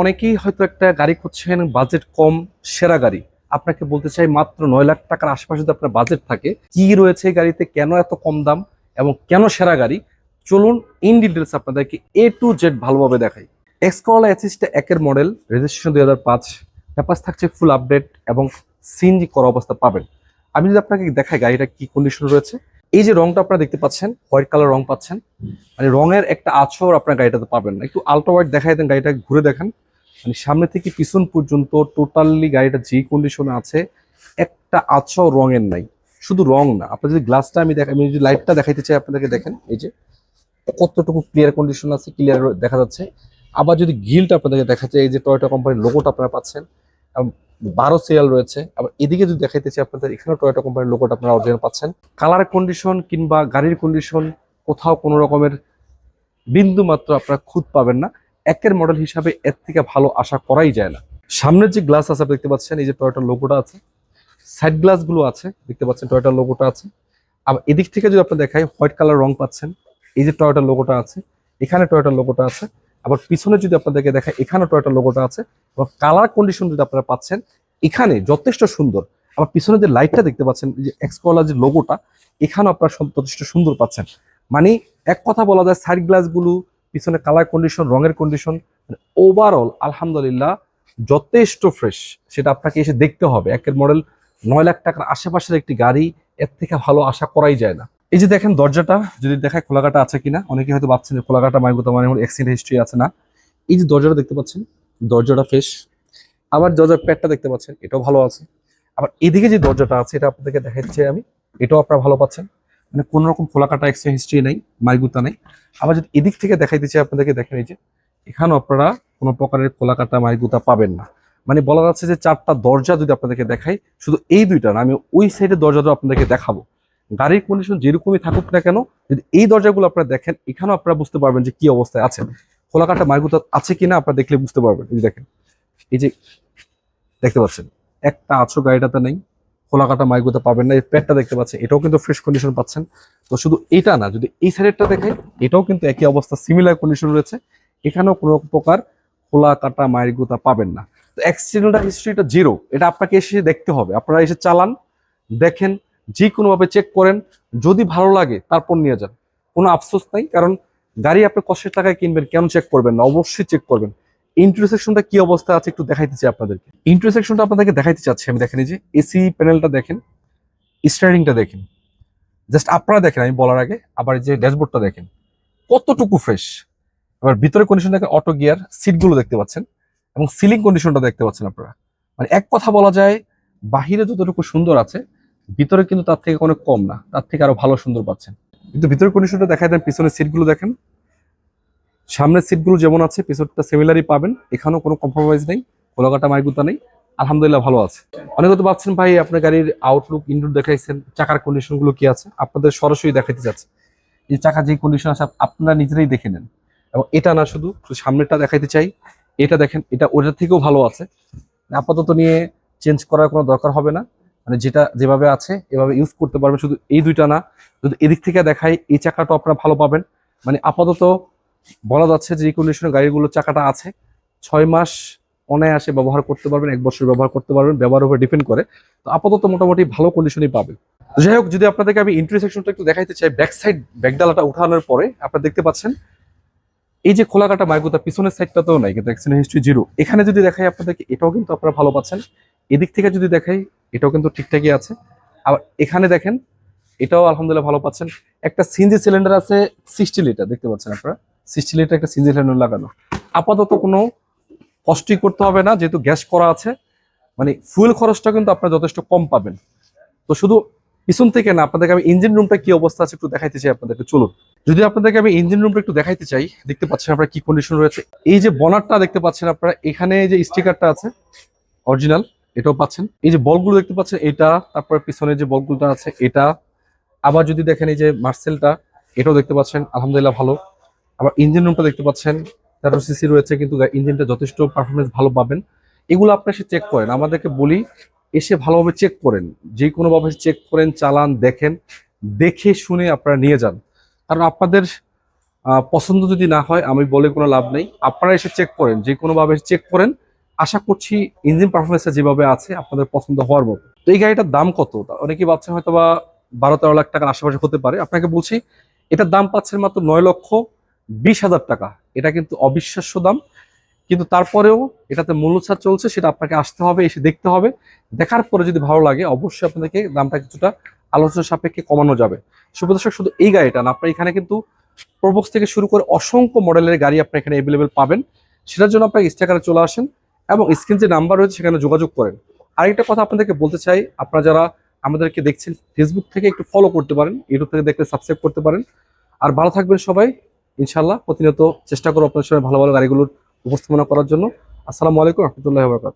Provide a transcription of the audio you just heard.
অনেকেই হয়তো একটা গাড়ি খুঁজছেন বাজেট কম, সেরা গাড়ি। আপনাকে বলতে চাই মাত্র নয় লাখ টাকার আশেপাশে যদি আপনার বাজেট থাকে, কি রয়েছে গাড়িতে, কেন এত কম দাম এবং কেন সেরা গাড়ি? চলুন ইন ডিটেলস আপনাদেরকে এ টু জেড ভালোভাবে দেখাই। এক্সকলা অ্যাসিস্টে একের মডেল রেজিস্ট্রেশন দুই হাজার পাঁচ ব্যাপার থাকছে ফুল আপডেট এবং সিএনজি করা অবস্থা পাবেন। আমি যদি আপনাকে দেখাই গাড়িটা কি কন্ডিশন রয়েছে, এই যে রংটা আপনারা দেখতে পাচ্ছেন হোয়াইট কালার রং পাচ্ছেন মানে রঙের একটা আছর আপনার গাড়িটাতে পাবেন না। একটু আলট্রা হোয়াইট দেখাই দেন গাড়িটা, ঘুরে দেখেন। মানে সামনে থেকে পিছন পর্যন্ত টোটালি গাড়িটা যে কন্ডিশনে আছে, একটা আছর রঙের নাই। শুধু রং না। আপনার যদি গ্লাসটা আমি দেখ আমি যদি লাইটটা দেখাইতে চাই আপনাদেরকে, দেখেন, এই যে কতটুকু ক্লিয়ার কন্ডিশন আছে ক্লিয়ার দেখা যাচ্ছে। আবার যদি গিলটা আপনাদেরকে দেখাচ্ছে এই যে টয়টা কোম্পানির লোগোটা আপনারা পাচ্ছেন বারো সিরিয়াল রয়েছে। আবার এদিকে যদি দেখাইতে চাই আপনাদের, এখানেও টয়টা কোম্পানির লোগোটা আপনারা অরিজিনাল পাচ্ছেন। কালার কন্ডিশন কিংবা গাড়ির কন্ডিশন কোথাও কোনো রকমের বিন্দু মাত্র আপনারা খুঁত পাবেন না। একের মডেল হিসাবে এর থেকে ভালো আশা করাই যায় না। সামনের যে গ্লাস আছে, আপনি দেখতে পাচ্ছেন, এই যে টয়টার লোগোটা আছে সাইড গ্লাসগুলো আছে, দেখতে পাচ্ছেন টয়টার লোগোটা আছে। আবার এদিক থেকে যদি আপনি দেখাই হোয়াইট কালার রং পাচ্ছেন, এই যে টয়টার লোগোটা আছে, এখানে টয়টার লোগোটা আছে। আবার পিছনে যদি আপনাদেরকে দেখায় এখানে টয়টার লোগোটা আছে। এবং কালার কন্ডিশন যদি আপনারা পাচ্ছেন, এখানে যথেষ্ট সুন্দর। আবার পিছনে যে লাইটটা দেখতে পাচ্ছেন যে এক্সকলার যে লোগোটা এখানেও আপনারা যথেষ্ট সুন্দর পাচ্ছেন। মানে এক কথা বলা যায় সাইড গ্লাসগুলো পিছনে কালার কন্ডিশন রঙের কন্ডিশন ওভারঅল আলহামদুলিল্লাহ, যথেষ্ট ফ্রেশ সেটা আপনাকে এসে দেখতে হবে। একের মডেল নয় লাখ টাকার আশেপাশের একটি গাড়ি, এর থেকে ভালো আশা করাই যায় না। এই যে দেখেন দরজাটা, যদি দেখায় খোলাকাটা আছে কিনা অনেকে হয়তো ভাবছেন যে খোলাকাটা মাইগুতা মানে অ্যাক্সিডেন্ট হিস্ট্রি আছে না। এই যে দরজাটা দেখতে পাচ্ছেন, দরজাটা ফ্রেশ আবার দরজার প্যাডটা দেখতে পাচ্ছেন, এটাও ভালো আছে। আবার এদিকে যে দরজাটা আছে, এটা আপনাদেরকে দেখাচ্ছি আমি, এটাও আপনারা ভালো পাচ্ছেন। মানে কোনো রকম খোলাকাটা এক্সট্রা হিস্ট্রি নেই মাইগুতা নেই। আবার যদি এদিক থেকে দেখাইতে চাই আপনাদেরকে, দেখেন এই যে, এখানেও আপনারা কোনো প্রকারের খোলাকাটা মাইগুতা পাবেন না। মানে বলা যাচ্ছে যে চারটা দরজা যদি আপনাদেরকে দেখাই, শুধু এই দুইটা না, আমি ওই সাইডের দরজাটা আপনাদেরকে দেখাবো। গাড়ির কন্ডিশন যেরকমই থাকুক না কেন, যদি এই দরজাগুলো আপনারা দেখেন, এখানেও আপনারা বুঝতে পারবেন যে কি অবস্থায় আছে। খোলাকাটা মাইগুতা আছে কিনা আপনারা দেখলে বুঝতে পারবেন। এই দেখেন, এই যে দেখতে পাচ্ছেন, একটা আছো গাড়িটাতে নেই খোলাকাটা মাইগুতা পাবেন না, এই প্যাডটা দেখতে পাচ্ছেন, এটাও কিন্তু ফ্রেশ কন্ডিশন পাচ্ছেন। তো শুধু এটা না, যদি এই সাইডেরটা দেখাই এটাও কিন্তু একই অবস্থা সিমিলার কন্ডিশন রয়েছে। এখানেও কোনো প্রকার খোলা কাটা মায়ের পাবেন না। তো অ্যাক্সিডেন্টাল হিস্ট্রিটা জিরো এটা আপনাকে এসে দেখতে হবে। আপনারা এসে চালান, দেখেন যে কোনোভাবে চেক করেন, যদি ভালো লাগে, তারপর নিয়ে যান। কোনো আফসোস নাই, কারণ গাড়ি আপনি কষ্টের টাকায় কিনবেন, কেন চেক করবেন না? অবশ্যই চেক করবেন। ইন্টারসেকশনটা কি অবস্থা আছে একটু দেখাইতে চাই আপনাদেরকে। ইন্টারসেকশনটা আপনাদেরকে দেখাইতে চাচ্ছি, আমি দেখেন যে এসি প্যানেলটা দেখেন স্টারিংটা দেখেন। জাস্ট আপনারা দেখেন, আমি বলার আগে, আবার যে ড্যাশবোর্ডটা দেখেন। কতটুকু ফ্রেশ আবার ভিতরে কন্ডিশন দেখেন অটো গিয়ার সিটগুলো দেখতে পাচ্ছেন, এবং সিলিং কন্ডিশনটা দেখতে পাচ্ছেন আপনারা। মানে এক কথা বলা যায়, বাহিরে যতটুকু সুন্দর আছে, ভিতরে কিন্তু তার থেকে অনেক কম না, তার থেকে আরও ভালো সুন্দর পাচ্ছেন। কিন্তু ভিতরের কন্ডিশনটা দেখায় দেন, পিছনের সিটগুলো দেখেন। সামনের সিটগুলো যেমন আছে, পিছনটা সিমিলারই পাবেন। এখানেও কোনো কম্প্রোমাইজ নেই কোলাকাটা মাইগুতা নেই। আলহামদুলিল্লাহ ভালো আছে। অনেকে হয়তো ভাবছেন, ভাই আপনার গাড়ির আউটলুক ইনডোর দেখাইছেন, চাকার কন্ডিশনগুলো কি আছে? আপনাদের সরাসরি দেখাতে যাচ্ছে। এই চাকা যে কন্ডিশন আছে, আপনারা নিজেরাই দেখে নেন। এবং এটা না শুধু শুধু সামনেরটা দেখাইতে চাই। এটা দেখেন, এটা ওটার থেকেও ভালো আছে। আপাতত নিয়ে চেঞ্জ করার কোনো দরকার হবে না। মানে যেটা যেভাবে আছে, এভাবে ইউজ করতে পারবেন। শুধু এই দুইটা না, যদি এদিক থেকে দেখাই, এই চাকাটা আপনারা ভালো পাবেন। মানে আপাতত বলা যাচ্ছে যে এই কন্ডিশনের গাড়িগুলোর চাকাটা আছে। ছয় মাস অনায়াসে ব্যবহার করতে পারবেন, এক বছর ব্যবহার করতে পারবেন ব্যবহার উপরে ডিপেন্ড করে। তো আপাতত মোটামুটি ভালো কন্ডিশনই পাবেন। যাই হোক, যদি আপনাদেরকে আমি ইন্টারসেকশনটা একটু দেখাইতে চাই ব্যাক সাইড ব্যাকডালাটা উঠানোর পরে আপনারা দেখতে পাচ্ছেন, এই যে খোলা কাটা মাইগুতা পিছনের সাইডটাতেও নাই, কিন্তু অ্যাক্সিডেন্ট হিস্ট্রি জিরো এখানে যদি দেখাই আপনাদেরকে, এটাও কিন্তু আপনারা ভালো পাচ্ছেন। এদিক থেকে যদি দেখাই, এটাও কিন্তু ঠিকঠাকই আছে। আবার এখানে দেখেন, এটাও আলহামদুলিল্লাহ ভালো পাচ্ছেন। একটা সিনজি সিলিন্ডার আছে সিক্সটি লিটার দেখতে পাচ্ছেন আপনারা? সিক্সটি লিটার একটা সিনজি সিলিন্ডার লাগানো। আপাতত কোনো কষ্টই করতে হবে না, যেহেতু গ্যাস করা আছে মানে ফুয়েল খরচটা কিন্তু আপনারা যথেষ্ট কম পাবেন। তো শুধু পিছন থেকে না, আপনাদেরকে আমি ইঞ্জিন রুমটা কি অবস্থা আছে একটু দেখাইতে চাই আপনাদেরকে, চলুন। যদি আপনাদেরকে আমি ইঞ্জিন রুমটা একটু দেখাইতে চাই, দেখতে পাচ্ছেন আপনারা কি কন্ডিশন রয়েছে। এই যে বনারটা দেখতে পাচ্ছেন আপনারা, এখানে যে স্টিকারটা আছে অরিজিনাল এটাও পাচ্ছেন। এই যে বলগুলো দেখতে পাচ্ছেন, এটা, তারপরে পিছনে যে বলগুলোটা আছে, এটা। আবার যদি দেখেন এই যে মার্সেলটা, এটাও দেখতে পাচ্ছেন, আলহামদুলিল্লাহ ভালো। আবার ইঞ্জিন রুমটা দেখতে পাচ্ছেন, তেরো সিসি রয়েছে, কিন্তু ইঞ্জিনটা যথেষ্ট পারফরমেন্স ভালো পাবেন। এগুলো আপনি এসে চেক করেন। আমাদেরকে বলি, এসে ভালোভাবে চেক করেন। যে কোনোভাবে চেক করেন, চালান, দেখেন, দেখে শুনে আপনারা নিয়ে যান। কারণ আপনাদের পছন্দ যদি না হয়, আমি বলে কোনো লাভ নেই। আপনারা এসে চেক করেন। যে কোনোভাবে চেক করেন। আশা করছি ইঞ্জিন পারফরমেন্সটা যেভাবে আছে, আপনাদের পছন্দ হওয়ার মতো। তো এই গাড়িটার দাম কত? অনেকেই ভাবছেন হয়তো বা বারো তেরো লাখ টাকার আশেপাশে হতে পারে। আপনাকে বলছি, এটার দাম পাচ্ছেন মাত্র নয় লক্ষ বিশ হাজার টাকা। এটা কিন্তু অবিশ্বাস্য দাম। কিন্তু তারপরেও এটাতে মূল্যছাড় চলছে, সেটা আপনাকে আসতে হবে, এসে দেখতে হবে। দেখার পরে যদি ভালো লাগে, অবশ্যই আপনাদেরকে দামটা কিছুটা আলোচনা সাপেক্ষে কমানো যাবে। সুপ্রদর্শক শুধু এই গাড়িটা না, আপনার এখানে কিন্তু প্রবক্স থেকে শুরু করে অসংখ্য মডেলের গাড়ি আপনি এখানে অ্যাভেলেবেল পাবেন। সেটার জন্য আপনাকে স্টেকারে চলে আসেন এবং স্ক্রিন যে নাম্বার রয়েছে, সেখানে যোগাযোগ করেন। আরেকটা কথা আপনাদেরকে বলতে চাই, আপনারা যারা আমাদেরকে দেখছেন ফেসবুক থেকে একটু ফলো করতে পারেন ইউটিউব থেকে দেখলে সাবস্ক্রাইব করতে পারেন। আর ভালো থাকবেন সবাই। ইনশাল্লাহ প্রতিনিয়ত চেষ্টা করব আপনার সঙ্গে ভালো ভালো গাড়িগুলোর উপস্থাপনা করার জন্য। আসসালামু আলাইকুম রহমতুল্লাহ বরকাত